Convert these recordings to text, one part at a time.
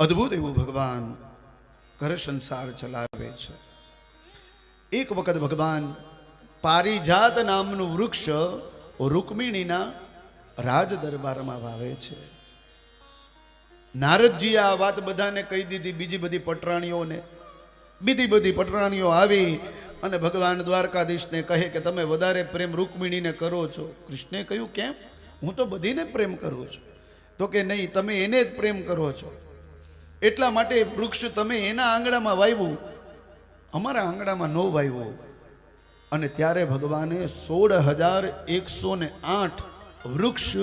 અદ્ભુત એવું ભગવાન ઘર સંસાર ચલાવે છે. એક વખત ભગવાન પારિજાત નામનું વૃક્ષ રૂકમિણીના રાજ દરબારમાં વાવે છે. નારદજીએ આ વાત બધાને કહી દીધી, બીજી બધી પટરાણીઓને. બીજી બધી પટરાણીઓ આવી અને ભગવાન દ્વારકાધીશને કહે કે તમે વધારે પ્રેમ રૂકમિણીને કરો છો. કૃષ્ણે કહ્યું, કેમ? હું તો બધીને પ્રેમ કરું છું. તો કે, નહીં, તમે એને જ પ્રેમ કરો છો. એટલા માટે વૃક્ષ તમે એના આંગણામાં વાવ્યું અમારા આંગણામાં ન વાવ્યો અને ત્યારે ભગવાને સોળ હજાર એકસો ને આઠ વૃક્ષ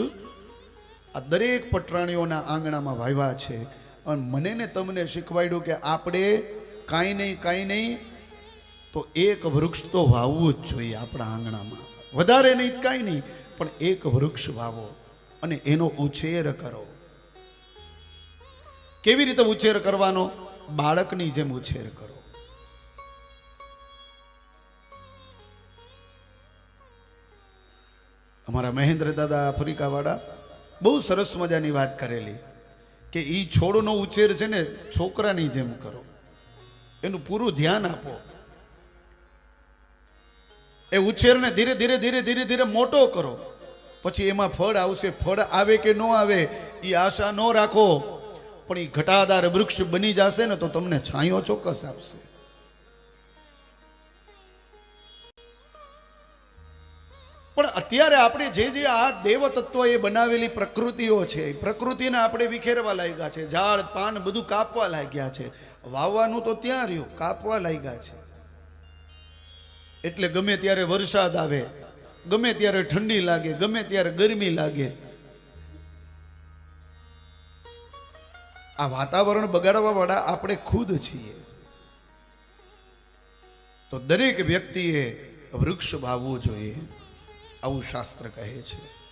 આ દરેક પટરાણીઓના આંગણામાં વાવ્યા છે. અને મને ને તમને શીખવાડ્યું કે આપણે કાંઈ નહીં કાંઈ નહીં, તો એક વૃક્ષ તો વાવવું જ જોઈએ આપણા આંગણામાં. વધારે નહીં, કાંઈ નહીં, પણ એક વૃક્ષ વાવો અને એનો ઉછેર કરો. કેવી રીતે ઉછેર કરવાનો? બાળકની જેમ ઉછેર કરો. અમારા મહેન્દ્ર દાદા આફ્રિકાવાળા બહુ સરસ મજાની વાત કરેલી કે એ છોડનો ઉછેર છે ને છોકરાની જેમ કરો. એનું પૂરું ધ્યાન આપો. એ ઉછેરને ધીરે ધીરે ધીરે ધીરે ધીરે મોટો કરો. પછી એમાં ફળ આવશે, ફળ આવે કે ન આવે એ આશા ન રાખો. પણ એ ઘટાદાર વૃક્ષ બની જશે ને તો તમને છાંયો ચોક્કસ આપશે. પણ અત્યારે આપણે જે જે આ દેવ તત્વ એ બનાવેલી પ્રકૃતિઓ છે પ્રકૃતિને આપણે વિખેરવા લાગ્યા છે, ઝાડ, પાન બધું કાપવા લાગ્યા છે. વાવવાનું તો ત્યાં રહ્યું, કાપવા લાગ્યા છે. એટલે ગમે ત્યારે વરસાદ આવે, ગમે ત્યારે ઠંડી લાગે, ગમે ત્યારે ગરમી લાગે આ વાતાવરણ બગાડવા વાળા આપણે ખુદ છીએ. તો દરેક વ્યક્તિએ વૃક્ષ વાવવું જોઈએ, આવું શાસ્ત્ર કહે છે.